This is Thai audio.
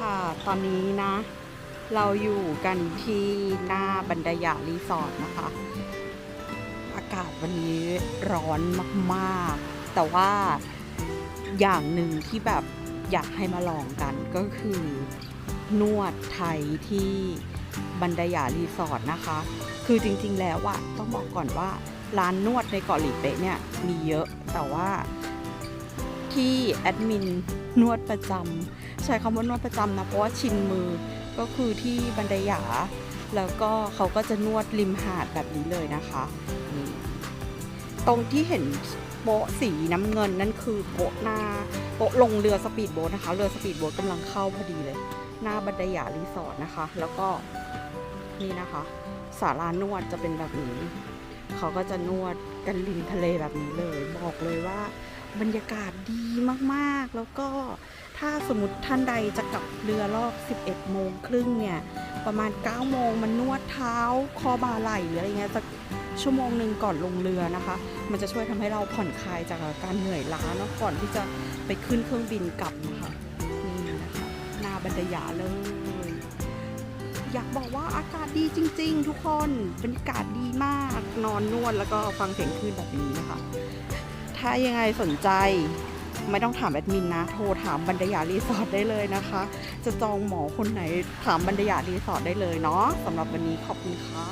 ค่ะ ตอนนี้นะ เราอยู่กันที่หน้าบันไดยารีสอร์ทนะคะ อากาศวันนี้ร้อนมากๆ แต่ว่าอย่างหนึ่งที่แบบอยากให้มาลองกันก็คือนวดไทยที่บันไดยารีสอร์ทนะคะ คือจริงๆแล้วอะต้องบอกก่อนว่าร้านนวดในเกาะหลีเป๊ะเนี่ยมีเยอะแต่ว่า ที่แอดมินนวดประจำใช้คำว่านวดประจำนะเพราะว่าชินมือก็คือที่บันไดหยา แล้วก็เขาก็จะนวดริมหาดแบบนี้เลยนะคะนี่ตรงที่เห็นโป๊ะสีน้ำเงินนั่นคือโป๊ะหน้าโป๊ะลงเรือสปีดโบ๊ทนะคะ เรือสปีดโบ๊ทกำลังเข้าพอดีเลย หน้าบันไดหยารีสอร์ทนะคะ แล้วก็นี่นะคะศาลานวดจะเป็นแบบนี้ เขาก็จะนวดกันริมทะเลแบบนี้เลย บอกเลยว่า บรรยากาศดีมากๆ แล้วก็ถ้าสมมติท่านใดจะกลับเรือรอบ 11 โมงครึ่งเนี่ย ประมาณ 9 โมงมันนวดเท้า คอบ่าไหล่หรืออะไรเงี้ยสักชั่วโมงหนึ่งก่อนลงเรือนะคะ มันจะช่วยทำให้เราผ่อนคลายจากการเหนื่อยล้าเนาะก่อนที่จะไปขึ้นเครื่องบินกลับนะคะนี่นะคะหนาบันไดยาเลยอยากบอกว่าอากาศดีจริง ๆ ทุกคนบรรยากาศดีมากนอนนวดแล้วก็ฟังเสียงคลื่นแบบนี้นะคะ ถ้ายังไงสนใจไม่ต้องถามแอดมินนะ โทรถามบรรดยารีสอร์ทได้เลยนะคะ จะจองหมอคนไหนถามบรรดยารีสอร์ทได้เลยเนาะสำหรับวันนี้ขอบคุณค่ะ